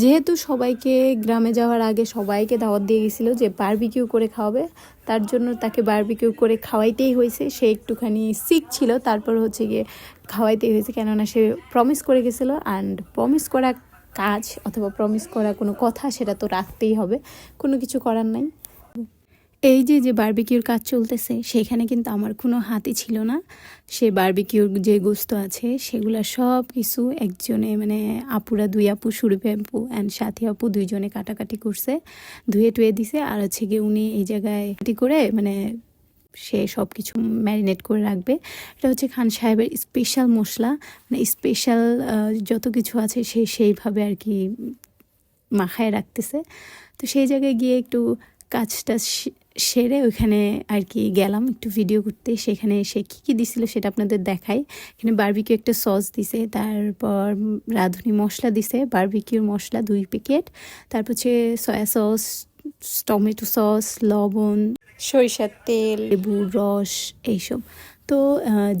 যেহেতু সবাইকে গ্রামে যাওয়ার আগে সবাইকে দাওয়াত দিয়ে গেছিল যে বার্বিকিউ করে খাওয়াবে, তার জন্য তাকে বার্বিকিউ করে খাওয়াইতেই হয়েছে। সে একটুখানি সিক ছিল, তারপর হচ্ছে গিয়ে খাওয়াইতেই হয়েছে। কেননা সে প্রমিস করে গেছিল অ্যান্ড প্রমিস করা কাজ অথবা প্রমিস করা কোনো কথা সেটা তো রাখতেই হবে। কোনো কিছু করার নাই। এই যে যে বারবিকিউর কাজ চলতেছে, সেখানে কিন্তু আমার কোনো হাতই ছিল না। সে বার্বিকিউর যে গোস্ত আছে, সেগুলো সব কিছু একজনে মানে আপুরা, দুই আপু, সুরভি আপু অ্যান্ড সাথী আপু দুইজনে কাটাকাটি করছে, ধুয়ে টুয়ে দিছে। আর হচ্ছে গিয়ে উনি এই জায়গায় কাটি করে মানে সে সব কিছু ম্যারিনেট করে রাখবে। এটা হচ্ছে খান সাহেবের স্পেশাল মশলা মানে স্পেশাল যত কিছু আছে সে সেইভাবে আর কি মাখায় রাখতেছে। তো সেই জায়গায় গিয়ে একটু কাজটা সেরে ওইখানে আর কি গেলাম একটু ভিডিও করতে। সেখানে সে কী কী দিছিল সেটা আপনাদের দেখাই। এখানে বারবিকিউ একটা সস দিছে, তারপর রাঁধুনি মশলা দিছে বারবিকিউর মশলা দুই প্যাকেট তারপর হচ্ছে সয়া সস টমেটো সস লবণ, সরিষার তেল, লেবুর রস, এইসব। তো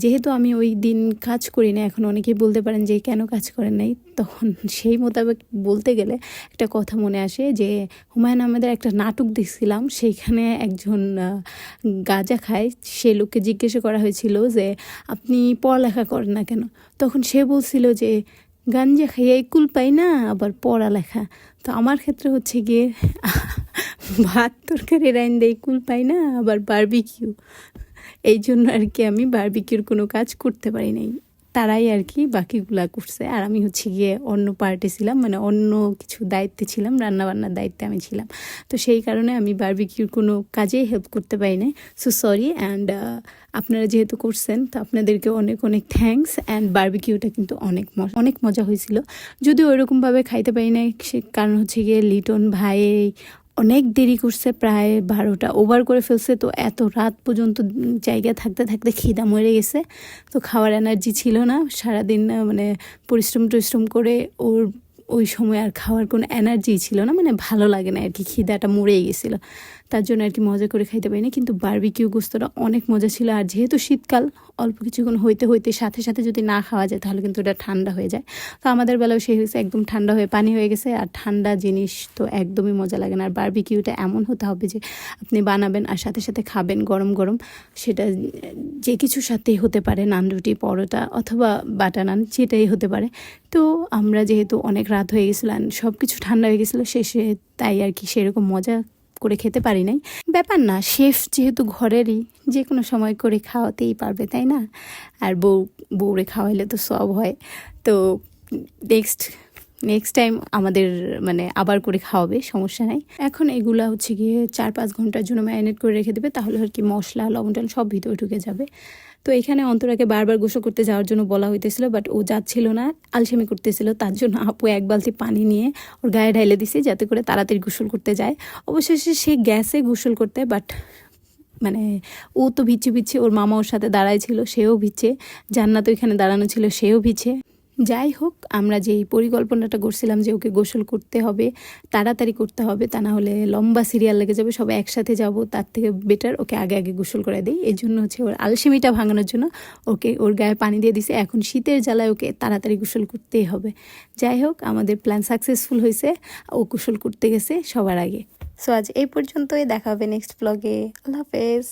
যেহেতু আমি ওই দিন কাজ করি না, এখন অনেকেই বলতে পারেন যে, কেন কাজ করেন নাই? তখন সেই মোতাবেক বলতে গেলে একটা কথা মনে আসে যে, হুমায়ুন আহমেদের একটা নাটক দেখছিলাম, সেইখানে একজন গাঁজা খায়। সে লোককে জিজ্ঞাসা করা হয়েছিল যে, আপনি পড়ালেখা করেন না কেন? তখন সে বলছিল যে গাঞ্জা খাইয়ে কুল পাই না, আবার পড়ালেখা। তো আমার ক্ষেত্রে হচ্ছে গিয়ে ভাত তরকারি রাইন দেয়, কুল পাই না, আবার বারবিকিউ। এই জন্য আর কি আমি বারবিকিউর কোনো কাজ করতে পারি নাই। তারাই আর কি বাকিগুলা করছে। আর আমি হচ্ছে গিয়ে অন্য পার্টে ছিলাম মানে অন্য কিছু দায়িত্বে ছিলাম, রান্নাবান্নার দায়িত্বে আমি ছিলাম। তো সেই কারণে আমি বারবিকিউর কোনো কাজেই হেল্প করতে পারি নাই। সো সরি অ্যান্ড আপনারা যেহেতু করছেন, তো আপনাদেরকে অনেক অনেক থ্যাঙ্কস অ্যান্ড বারবিকিউটা কিন্তু অনেক অনেক মজা হয়েছিল। যদিও ওইরকমভাবে খাইতে পারি না সে কারণ হচ্ছে গিয়ে লিটন ভাই অনেক দেরি করছে, প্রায় বারোটা ওভার করে ফেলছে। তো এত রাত পর্যন্ত জায়গায় থাকতে থাকতে খিদা মরে গেছে। তো খাওয়ার এনার্জি ছিল না। সারাদিন মানে পরিশ্রম টরিশ্রম করে ওর ওই সময় আর খাওয়ার কোনো এনার্জি ছিল না মানে ভালো লাগে না আর কি খিদাটা মরেই গেছিল। তার জন্য আর কি মজা করে খাইতে পারিনি, কিন্তু বার্বিকিউ গোস্তটা অনেক মজা ছিল। আর যেহেতু শীতকাল, অল্প কিছুক্ষণ হইতে হইতে সাথে সাথে যদি না খাওয়া যায়, তাহলে কিন্তু ওটা ঠান্ডা হয়ে যায়। তো আমাদের বেলাও সেই হয়েছে, একদম ঠান্ডা হয়ে পানি হয়ে গেছে। আর ঠান্ডা জিনিস তো একদমই মজা লাগে না। আর বার্বিকিউটা এমন হতে হবে যে, আপনি বানাবেন আর সাথে সাথে খাবেন গরম গরম। সেটা যে কিছুর সাথেই হতে পারে, নান রুটি, পরোটা অথবা বাটা নান যেটাই হতে পারে। তো আমরা যেহেতু অনেক রাত হয়ে গেছিল আর সব কিছু ঠান্ডা হয়ে গেছিল, শেষে তাই আর কি সেরকম মজা করে খেতে পারি নাই। ব্যাপার না, শেফ যেহেতু ঘরেরই, যে কোনো সময় করে খাওয়াতেই পারবে, তাই না? আর বউ, বউরে খাওয়াইলে তো সব হয়। তো নেক্সট নেক্সট টাইম আমাদের মানে আবার করে খাওয়াবে, সমস্যা নাই। এখন এগুলা হচ্ছে গিয়ে চার পাঁচ ঘণ্টার জন্য ম্যারিনেট করে রেখে দেবে, তাহলে আর কি মশলা লবণ টবণ সব ভিতরে ঢুকে যাবে। তো এখানে অন্তরাকে বারবার গোসল করতে যাওয়ার জন্য বলা হইতেছিল বাট ও যাচ্ছিল না, আলসেমি করতেছিল। তার জন্য আপু এক বালতি পানি নিয়ে ওর গায়ে ঢাইলে দিছে, যাতে করে তাড়াতাড়ি গোসল করতে যায়। অবশেষে সে গ্যাসে গোসল করতে বাট মানে ও তো ভিচ্ছে ভিচ্ছে ওর মামা ওর সাথে দাঁড়ায় ছিল, সেও ভিচ্ছে জান্নাত ওইখানে দাঁড়ানো ছিল, সেও ভিচ্ছে যাই হোক, আমরা যেই পরিকল্পনাটা করছিলাম যে ওকে গোসল করতে হবে, তাড়াতাড়ি করতে হবে, তা না হলে লম্বা সিরিয়াল লেগে যাবে, সবাই একসাথে যাব, তার থেকে বেটার ওকে আগে আগে গোসল করে দিই। এই জন্য হচ্ছে ওর আলসেমিটা ভাঙানোর জন্য ওকে ওর গায়ে পানি দিয়ে দিছে। এখন শীতের জ্বালায় ওকে তাড়াতাড়ি গোসল করতেই হবে। যাই হোক, আমাদের প্ল্যান সাকসেসফুল হয়েছে। ও গোসল করতে গেছে সবার আগে। সো আজ এই পর্যন্তই, দেখা হবে নেক্সট ব্লগে আল্লাহ হাফেজ।